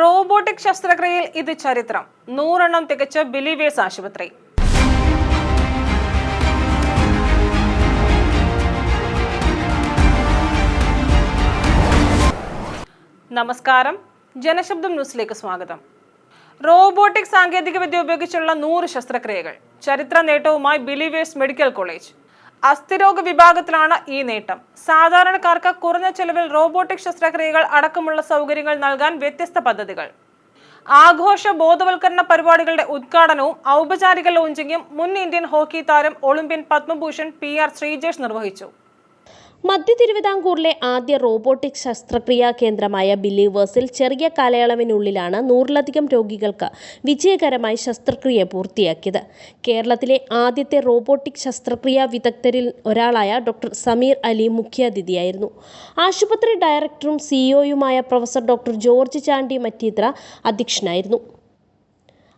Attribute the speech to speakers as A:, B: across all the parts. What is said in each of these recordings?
A: Robotic ശസ്ത്രക്രിയയിൽ ഇത് ചരിത്രം. നൂറെണ്ണം തികച്ച believers ആശുപത്രി. നമസ്കാരം. ജനശബ്ദം ന്യൂസിലേക്ക് സ്വാഗതം. റോബോട്ടിക് സാങ്കേതികവിദ്യ ഉപയോഗിച്ചുള്ള നൂറ് ശസ്ത്രക്രിയകൾ. ചരിത്ര നേട്ടവുമായി ബിലീവേഴ്സ് മെഡിക്കൽ കോളേജ്. അസ്ഥിരോഗ വിഭാഗത്തിലാണ് ഈ നേട്ടം. സാധാരണക്കാർക്ക് കുറഞ്ഞ ചെലവിൽ റോബോട്ടിക് ശസ്ത്രക്രിയകൾ അടക്കമുള്ള സൗകര്യങ്ങൾ നൽകാൻ വ്യത്യസ്ത പദ്ധതികൾ. ആഘോഷ ബോധവൽക്കരണ പരിപാടികളുടെ ഉദ്ഘാടനവും ഔപചാരിക ലോഞ്ചിങ്ങും മുൻ ഇന്ത്യൻ ഹോക്കി താരം Olympian Padma Bhushan P R Sreejesh നിർവഹിച്ചു.
B: മധ്യ തിരുവിതാംകൂറിലെ ആദ്യ റോബോട്ടിക് ശസ്ത്രക്രിയാ കേന്ദ്രമായ ബിലീവേഴ്സിൽ ചെറിയ കാലയളവിനുള്ളിലാണ് നൂറിലധികം രോഗികൾക്ക് വിജയകരമായി ശസ്ത്രക്രിയ പൂർത്തിയാക്കിയത്. കേരളത്തിലെ ആദ്യത്തെ റോബോട്ടിക് ശസ്ത്രക്രിയാ വിദഗ്ധരിൽ ഒരാളായ ഡോക്ടർ സമീർ അലി മുഖ്യാതിഥിയായിരുന്നു. ആശുപത്രി ഡയറക്ടറും സിഇഒയുമായ professor doctor George Chandy Mattithra അധ്യക്ഷനായിരുന്നു.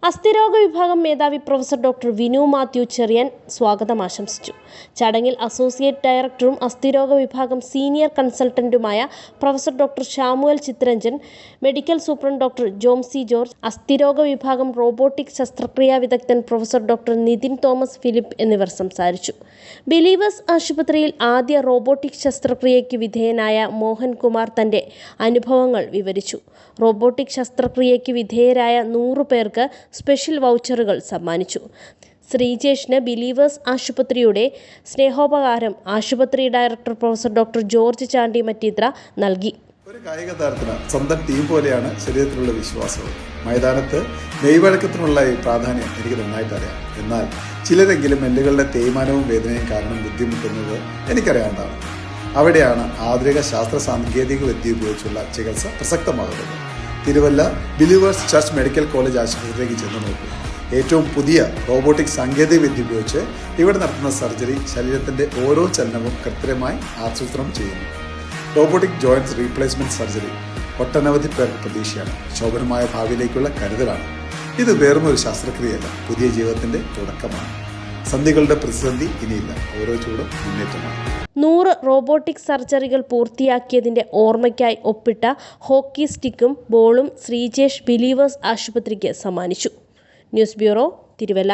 B: അസ്ഥിരോഗ വിഭാഗം മേധാവി professor doctor Vinu Mathew Cherian സ്വാഗതം ആശംസിച്ചു. ചടങ്ങിൽ അസോസിയേറ്റ് ഡയറക്ടറും അസ്ഥിരോഗ വിഭാഗം senior കൺസൾട്ടന്റുമായ professor doctor Samuel Chitranjan medical superintendent doctor Jomsy George അസ്ഥിരോഗ വിഭാഗം റോബോട്ടിക് ശസ്ത്രക്രിയാ വിദഗ്ധൻ professor doctor Nithin Thomas Philip എന്നിവർ സംസാരിച്ചു. ബിലീവേഴ്സ് ആശുപത്രിയിൽ ആദ്യ റോബോട്ടിക് ശസ്ത്രക്രിയയ്ക്ക് വിധേയനായ മോഹൻ കുമാർ തന്റെ അനുഭവങ്ങൾ വിവരിച്ചു. റോബോട്ടിക് ശസ്ത്രക്രിയയ്ക്ക് വിധേയരായ നൂറു പേർക്ക് സ്പെഷ്യൽ വൗച്ചറുകൾ സമ്മാനിച്ചു. ശ്രീജേഷിന് ബിലീവേഴ്സ് ആശുപത്രിയുടെ സ്നേഹോപകാരം ആശുപത്രി director professor doctor George Chandy Mattithra നൽകി.
C: ഒരു കായിക താരത്തിന് സ്വന്തം ടീം പോലെയാണ് ശരീരത്തിലുള്ള വിശ്വാസം മൈതാനത്ത് നെയ്വഴക്കത്തിനുള്ള ഈ പ്രാധാന്യം എനിക്ക് നന്നായിട്ട് അറിയാം. എന്നാൽ ചിലരെങ്കിലും എല്ലുകളുടെ തേയ്മാനവും വേദനയും കാരണം ബുദ്ധിമുട്ടുന്നത് എനിക്കറിയാവുന്നതാണ്. അവിടെയാണ് ആധുനിക ശാസ്ത്ര സാങ്കേതിക വിദ്യ ഉപയോഗിച്ചുള്ള ചികിത്സ പ്രസക്തമാകുന്നത്. Thiruvalla Believers Church medical college ആശുപത്രിയിലേക്ക് ചെന്ന് നോക്കൂ. ഏറ്റവും പുതിയ റോബോട്ടിക് സാങ്കേതിക വിദ്യ ഉപയോഗിച്ച് ഇവിടെ നടത്തുന്ന സർജറി ശരീരത്തിന്റെ ഓരോ ചലനവും കൃത്യമായി ആസൂത്രണം ചെയ്യുന്നു. റോബോട്ടിക് ജോയിന്റ്സ് റീപ്ലേസ്മെന്റ് സർജറി ഒട്ടനവധി പേർക്ക് പ്രതീക്ഷയാണ്. ശോഭനമായ ഭാവിയിലേക്കുള്ള കരുതലാണ്. ഇത് വെറും ഒരു ശസ്ത്രക്രിയയല്ല പുതിയ ജീവിതത്തിന്റെ തുടക്കമാണ്. സന്ധികളുടെ പ്രതിസന്ധി ഇനിയില്ല. ഓരോ ചൂടും മുന്നേറ്റമാണ്.
B: നൂറ് റോബോട്ടിക് സർജറികൾ പൂർത്തിയാക്കിയതിന്റെ ഓർമ്മയ്ക്കായി ഒപ്പിട്ട ഹോക്കി സ്റ്റിക്കും ബോളും ശ്രീജേഷ് ബിലീവേഴ്സ് ആശുപത്രിക്ക് സമ്മാനിച്ചു. News bureau Thiruvalla.